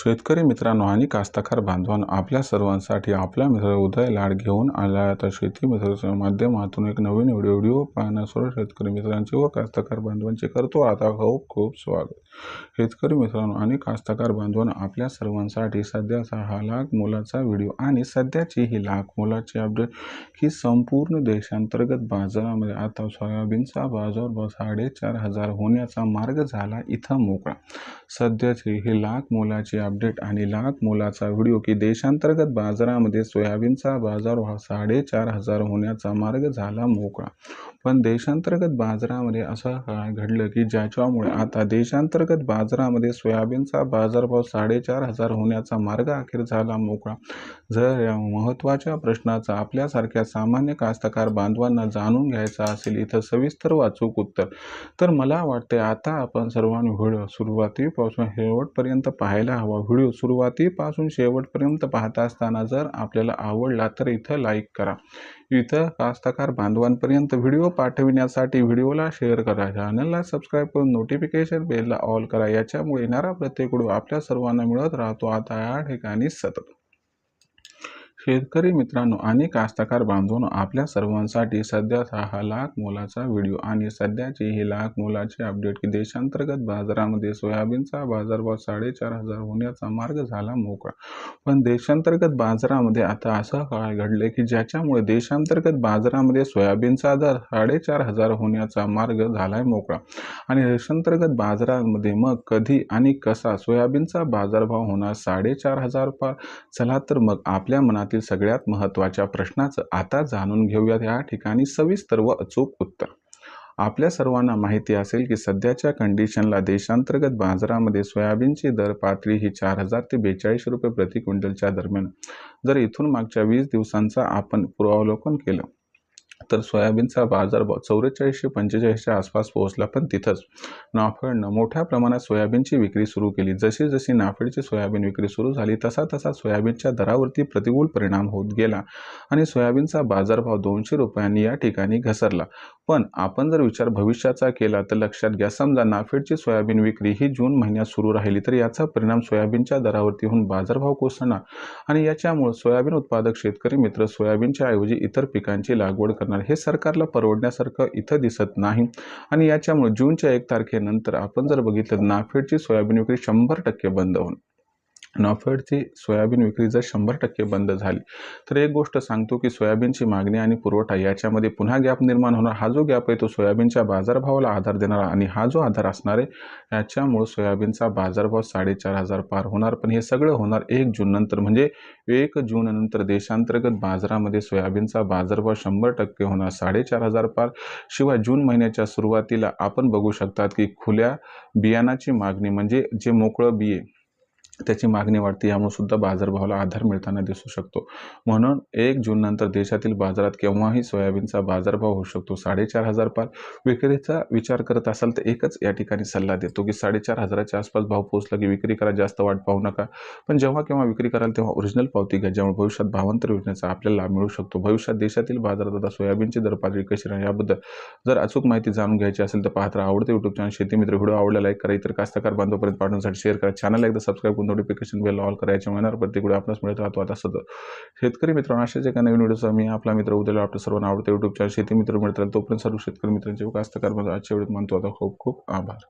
शेतकरी मित्रांनो आणि कास्तकार बांधवांनो आपल्या सर्वांसाठी आपला मित्र उदय लाड घेऊन आला तर आता शेती मित्राच्या माध्यमातून एक नवीन व्हिडिओ व्हिडिओ शेतकरी मित्रांचे व कास्तकार बांधवांचे करतो आता खूप खूप स्वागत. शेतकरी मित्रांनो आणि कास्तकार बांधवांनो आपल्या सर्वांसाठी सध्याचा हा लाख मोलाचा व्हिडिओ आणि सध्याची ही लाख मोलाची अपडेट ही संपूर्ण देशांतर्गत बाजारामध्ये आता सोयाबीनचा बाजार साडेचार हजार होण्याचा मार्ग झाला इथं मोकळा. सध्याची ही लाख मुलाची अपडेट आणि लाख मोलाचा व्हिडिओ की देशांतर्गत बाजारामध्ये सोयाबीनचा बाजारभाव साडेचार हजार होण्याचा मार्ग झाला मोकळा. पण देशांतर्गत बाजारामध्ये असं काय घडलं की ज्याच्यामुळे आता देशांतर्गत बाजारामध्ये सोयाबीनचा बाजारभाव साडेचार हजार होण्याचा मार्ग अखेर झाला मोकळा? जर या महत्त्वाच्या प्रश्नाचा आपल्यासारख्या सामान्य कास्तकार बांधवांना जाणून घ्यायचा असेल इथं सविस्तर वाचूक उत्तर. तर मला वाटते आता आपण सर्वांनी व्हिडिओ सुरुवातीपासून शेवटपर्यंत पाहायला हवा. व्हिडिओ सुरुवातीपासून शेवटपर्यंत पाहता असताना जर आपल्याला आवडला तर इथं लाईक करा. इथं कास्तकार बांधवांपर्यंत व्हिडिओ पाठविण्यासाठी व्हिडिओला शेअर करा. चॅनलला सबस्क्राईब करून नोटिफिकेशन बेलला ऑल करा. याच्यामुळे येणारा प्रत्येक व्हिडिओ आपल्या सर्वांना मिळत राहतो. आता या ठिकाणी सतत. शेतकरी मित्रांनो आणि कास्तकार बांधवांनो आपल्या सर्वांसाठी सध्याचा हा लाख मोलाचा व्हिडिओ आणि सध्याची ही लाख मोलाची अपडेट की देशांतर्गत बाजारामध्ये सोयाबीनचा बाजारभाव साडेचार हजार होण्याचा मार्ग झाला मोकळा. पण देशांतर्गत बाजारामध्ये आता असं काय घडले की ज्याच्यामुळे देशांतर्गत बाजारामध्ये सोयाबीनचा दर साडेचार हजार होण्याचा मार्ग झालाय मोकळा? आणि देशांतर्गत बाजारामध्ये मग कधी आणि कसा सोयाबीनचा बाजारभाव होणार साडेचार हजार पार चला तर मग आपल्या मनात सगळ्यात महत्त्वाच्या प्रश्नाचं आता जाणून घेऊयात या ठिकाणी सविस्तर व अचूक उत्तर. आपल्या सर्वांना माहिती असेल की सध्याच्या कंडिशनला देशांतर्गत बाजारामध्ये सोयाबीनची दर पातळी ही चार हजार ते बेचाळीस रुपये प्रति क्विंटलच्या दरम्यान. जर इथून मागच्या वीस दिवसांचा आपण पूर्वावलोकन केलं तर सोयाबीनचा बाजार चौवेचाळीसशे पंचेचाळीसच्या आसपास पोहोचला पण तिथंच नाफेडनं मोठ्या प्रमाणात सोयाबीनची विक्री सुरू केली. जशी जशी नाफेडची सोयाबीन विक्री सुरू झाली तसा तसा सोयाबीनच्या दरावरती प्रतिकूल परिणाम होत गेला आणि सोयाबीनचा बाजारभाव दोनशे रुपयांनी या ठिकाणी घसरला. पण आपण जर विचार भविष्याचा केला तर लक्षात घ्या समजा नाफेडची सोयाबीन विक्री ही जून महिन्यात सुरू राहिली तर याचा परिणाम सोयाबीनच्या दरावरती होऊन बाजारभाव कोसळणार आणि याच्यामुळे सोयाबीन उत्पादक शेतकरी मित्र सोयाबीनच्या ऐवजी इतर पिकांची लागवड करणार हे सरकारला परवडण्यासारखं इथं दिसत नाही. आणि याच्यामुळे जूनच्या एक तारखेनंतर आपण जर बघितलं नाफेडची सोयाबीन विक्री शंभर टक्के बंद होऊन नॉफेडची सोयाबीन विक्री जर शंभर टक्के बंद झाली तर एक गोष्ट सांगतो की सोयाबीनची मागणी आणि पुरवठा याच्यामध्ये पुन्हा गॅप निर्माण होणार. हा जो गॅप आहे तो सोयाबीनच्या बाजारभावाला आधार देणारा आणि हा जो आधार असणार आहे याच्यामुळं सोयाबीनचा बाजारभाव साडेचार हजार पार होणार. पण हे सगळं होणार एक जून नंतर म्हणजे एक जून नंतर देशांतर्गत बाजारामध्ये सोयाबीनचा बाजारभाव शंभर टक्के होणार साडेचार हजार पार. शिवाय जून महिन्याच्या सुरुवातीला आपण बघू शकतात की खुल्या बियाणाची मागणी म्हणजे जे मोकळं बिये त्याची मागणी वाढते. यामुळे सुद्धा बाजारभावाला आधार मिळताना दिसू शकतो. म्हणून एक जून नंतर देशातील बाजारात केव्हाही सोयाबीनचा बाजारभाव होऊ शकतो? साडेचार हजार पार विक्रीचा विचार करत असाल तर एकच या ठिकाणी सल्ला देतो की साडेचार हजाराच्या आसपास भाव पोहोचला की विक्री करा जास्त वाट पाहू नका. पण जेव्हा केव्हा विक्री कराल तेव्हा ओरिजिनल पावती घ्या ज्यामुळे भविष्यात भावांतर योजनेचा आपल्याला लाभ मिळू शकतो. भविष्यात देशातील बाजारात आता सोयाबीनची दर पातळी कशी राहील याबद्दल जर अचूक माहिती जाणून घ्यायची असेल तर पाहत आवडते युट्यूब चॅनल शेती मित्र व्हिडिओ आवडला लाईक करा. इतर कास्तकार बांधवपर्यंत पाठवण्यासाठी शेअर करा. चॅनल एकदा सबस्क्राईब करून नोटिफिकेशन बेल ऑल करायच्या येणार प्रत्येक व्हिडिओ आपल्यास मिळत राहतो आता सतत. शेतकरी मित्रांनो अशाच एका नवीन व्हिडिओचा मी आपला मित्र उद्याला आपल्या सर्वांना आवडते युट्यूब चॅनल शेती मित्र मिळतात तोपर्यंत सर्व शेतकरी मित्रांचे कास्तकार आजच्या वेळेत मानतो आता खूप खूप आभार.